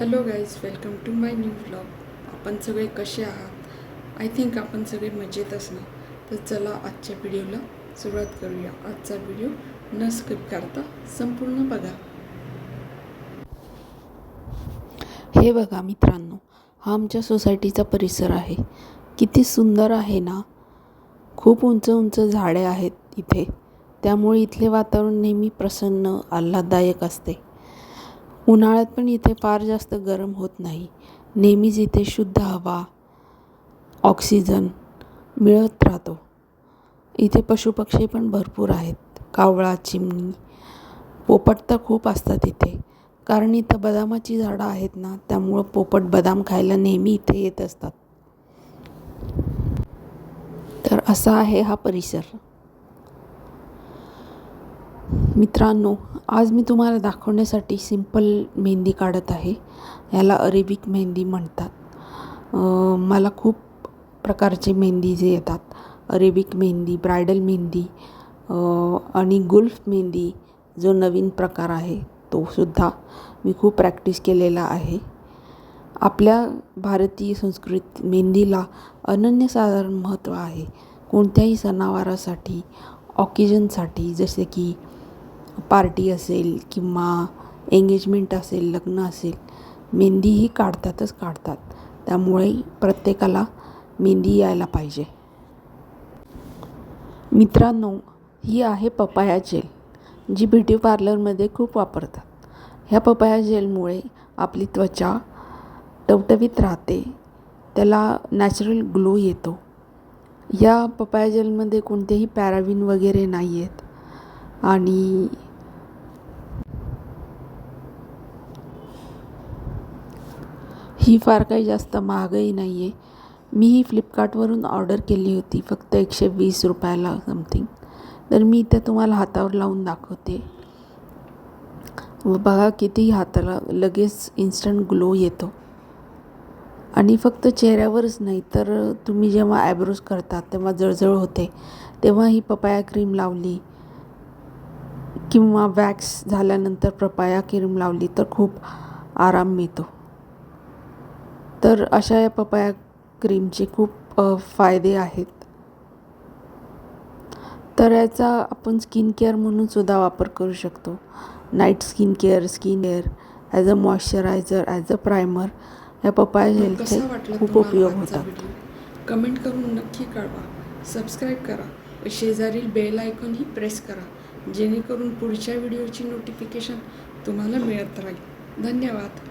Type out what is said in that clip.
Hello guys welcome to my new blog आपण सगळे कसे आहात? आय थिंक आपण सगळे मजेत असणार तर चला आजच्या व्हिडिओला सुरुवात करूया. आजचा व्हिडिओ न स्किप करता संपूर्ण बघा. हे बघा मित्रांनो हा आमच्या सोसायटीचा परिसर आहे. किती सुंदर आहे ना? खूप उंच उंच झाडे आहेत इथे. त्यामुळे इथले वातावरण नेहमी प्रसन्न आल्हाददायक असते. उन्हाळ्यात पण इथे फार जास्त गरम होत नाही. नेहमीच इथे शुद्ध हवा ऑक्सिजन मिळत राहतो. इथे पशुपक्षी पण भरपूर आहेत. कावळा चिमणी पोपट तर खूप असतात इथे. कारण इथं बदामाची झाडं आहेत ना त्यामुळं पोपट बदाम खायला नेहमी इथे येत असतात. तर असा आहे हा परिसर. मित्रांनो आज मी तुम्हाला दाखवण्यासाठी सिंपल मेहंदी काढत आहे. याला अरेबिक मेहंदी म्हणतात. मला खूप प्रकारचे मेहंदी जे येतात. अरेबिक मेहंदी ब्रायडल मेहंदी आणि गुल्फ मेहंदी जो नवीन प्रकार आहे तो सुद्धा मी खूप प्रॅक्टिस केलेला आहे. आपल्या भारतीय संस्कृती मेहंदीला अनन्यसाधारण महत्त्व आहे. कोणत्याही सणावारासाठी ऑकेजनसाठी जसे की पार्टी असेल किंवा एंगेजमेंट असेल लग्न असेल मेहंदी ही काढतातच काढतात. त्यामुळे प्रत्येकाला मेहंदी यायला पाहिजे. मित्रांनो ही आहे पपाया जेल जी ब्युटी पार्लरमध्ये खूप वापरतात. ह्या पपाया जेलमुळे आपली त्वचा टवटवीत राहते त्याला नॅचरल ग्लो येतो. या पपाया जेलमध्ये कोणतेही पॅराविन वगैरे नाही आहेत आणि ही फार काही जास्त महागही नाही आहे मी ही फ्लिपकार्टवरून ऑर्डर केली होती फक्त एकशे वीस रुपयाला समथिंग. तर मी इथे तुम्हाला हातावर लावून दाखवते. व बघा किती हाताला लगेच इन्स्टंट ग्लो येतो. आणि फक्त चेहऱ्यावरच नाही तर तुम्ही जेव्हा ॲब्रोज करतात तेव्हा जळजळ होते. तेव्हा ही पपाया क्रीम लावली. किंवा वॅक्स झाल्यानंतर पपाया क्रीम लावली तर खूप आराम मिळतो. तर अशा या पपाया क्रीमचे खूप फायदे आहेत. तर याचा आपण स्किन केअर म्हणून सुद्धा वापर करू शकतो. Night skin care skin care as a moisturizer as a primer या पपाया जेलचे खूप उपयोग होतात. कमेंट करून नक्की कळवा. सबस्क्राईब करा. व शेजारील बेल आयकॉनही प्रेस करा. जेणेकरून पुढच्या व्हिडिओची नोटिफिकेशन तुम्हाला मिळत राहील. धन्यवाद.